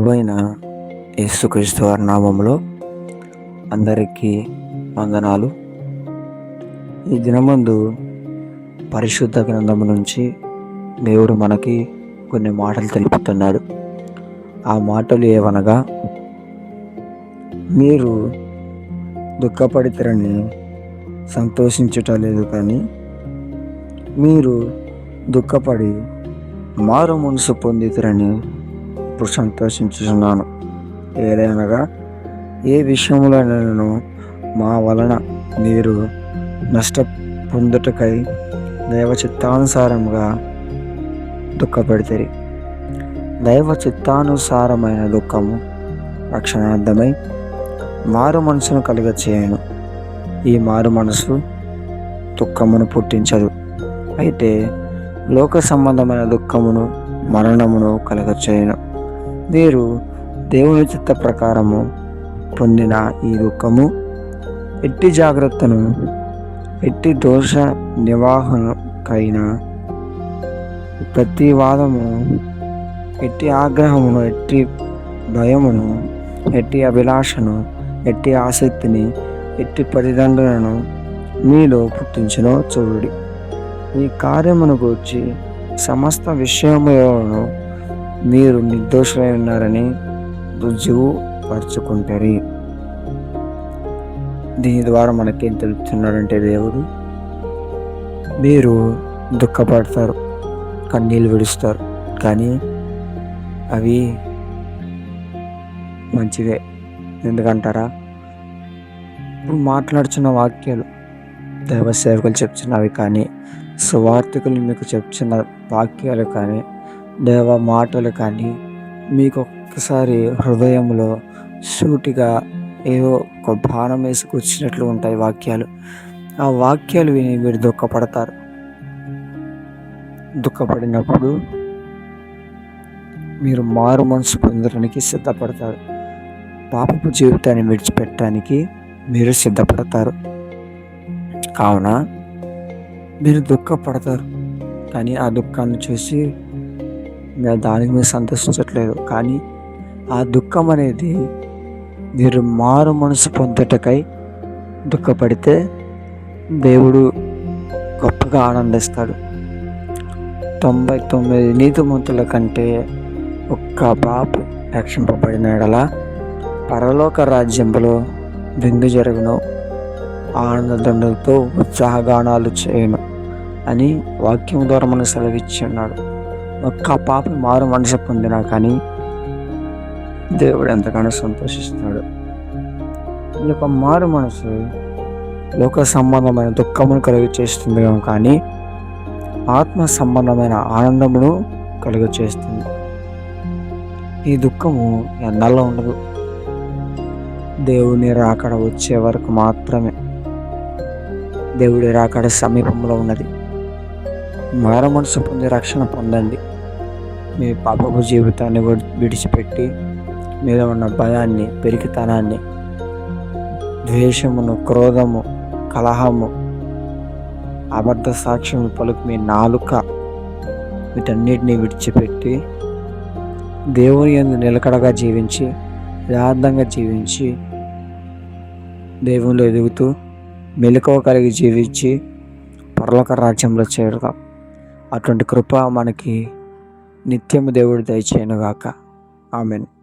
ప్రభువైన యేసుక్రీస్తు వారి నామంలో అందరికీ వందనాలు. ఈ దినమందు పరిశుద్ధ గ్రంథము నుంచి దేవుడు మనకి కొన్ని మాటలు తెలుపుతున్నాడు. ఆ మాటలు ఏవనగా మీరు దుఃఖపడితరని సంతోషించటలేదు కానీ మీరు దుఃఖపడి మారు మనసు పొందితరని ఇప్పుడు సంతోషించుచున్నాను. ఏదైనగా ఏ విషయంలో నేను మా వలన మీరు నష్ట పొందుటకై దైవ చిత్తానుసారంగా దుఃఖపెడతారు. దైవ చిత్తానుసారమైన దుఃఖము రక్షణార్థమై మారు మనసును కలుగ చేయను ఈ మారు మనసు దుఃఖమును పుట్టించదు. అయితే లోక సంబంధమైన దుఃఖమును మరణమును కలుగ వీరు దేవుని చిత్త ప్రకారము పొందిన ఈ దుఃఖము ఎట్టి జాగ్రత్తను ఎట్టి దోష నివాహనకైన ప్రతి వాదము ఎట్టి ఆగ్రహమును ఎట్టి భయమును ఎట్టి అభిలాషను ఎట్టి ఆసక్తిని ఎట్టి పరిదండలను మీలో పుట్టించినో చూడుడి. ఈ కార్యమును గూర్చి సమస్త విషయములను మీరు నిర్దోషులై ఉన్నారని రుజువు పరుచుకుంటారు దీని ద్వారా మనకేం తెలుపుతున్నాడంటే దేవుడు? మీరు దుఃఖపడతారు కన్నీళ్ళు విడుస్తారు కానీ అవి మంచివే. ఎందుకంటారా? ఇప్పుడు మాట్లాడుచున్న వాక్యాలు దైవ సేవకులు చెప్తున్నవి కానీ సువార్థికులు మీకు చెప్తున్న వాక్యాలు కానీ దేవ మాటలు కానీ మీకు ఒక్కసారి హృదయంలో సూటిగా ఏవో ఒక బాణం వేసుకొచ్చినట్లు ఉంటాయి వాక్యాలు. ఆ వాక్యాలు విని మీరు దుఃఖపడతారు. దుఃఖపడినప్పుడు మీరు మారు మనసు పొందడానికి సిద్ధపడతారు. పాపపు జీవితాన్ని విడిచిపెట్టడానికి మీరు సిద్ధపడతారు. కావున మీరు దుఃఖపడతారు. కానీ ఆ దుఃఖాన్ని చూసి ఇంకా దానికి మీరు సంతోషించట్లేదు. కానీ ఆ దుఃఖం అనేది మీరు మారు మనసు పొందుటకై దుఃఖపడితే దేవుడు గొప్పగా ఆనందిస్తాడు. తొంభై తొమ్మిది నీతిమంతుల కంటే ఒక్క పాప రక్షింపబడిన ఎడల పరలోక రాజ్యంలో విందు జరుగును. ఆనందంతో ఉత్సాహగానాలు చేయను అని వాక్యం ద్వారా మనకు సెలవిచ్చి ఉన్నాడు. ఒక్క పాప మారు మనసు పొందినా కానీ దేవుడు ఎంతగానో సంతోషిస్తున్నాడు ఈ యొక్క మారు మనసు లోక సంబంధమైన దుఃఖమును కలుగు చేస్తుంది కానీ ఆత్మ సంబంధమైన ఆనందమును కలుగు చేస్తుంది ఈ దుఃఖము ఎన్నల్లో ఉండదు. దేవుని రాకడ వచ్చే వరకు మాత్రమే. దేవుడి రాకడ సమీపంలో ఉన్నది. మర మనసు పొంది రక్షణ పొందండి. మీ పాపపు జీవితాన్ని విడిచిపెట్టి మీద ఉన్న భయాన్ని పెరిగితనాన్ని ద్వేషమును క్రోధము కలహము అబద్ధ సాక్ష్యం పలుకు మీ నాలుక వీటన్నిటిని విడిచిపెట్టి దేవుని ఎందు నిలకడగా జీవించి యథార్థంగా జీవించి దేవుళ్ళు ఎదుగుతూ మెలకువ కలిగి జీవించి పర్లోక రాజ్యంలో చేరుదాం. అటువంటి కృప మనకి నిత్యము దేవుడు దయచేయనుగాక ఆమెను.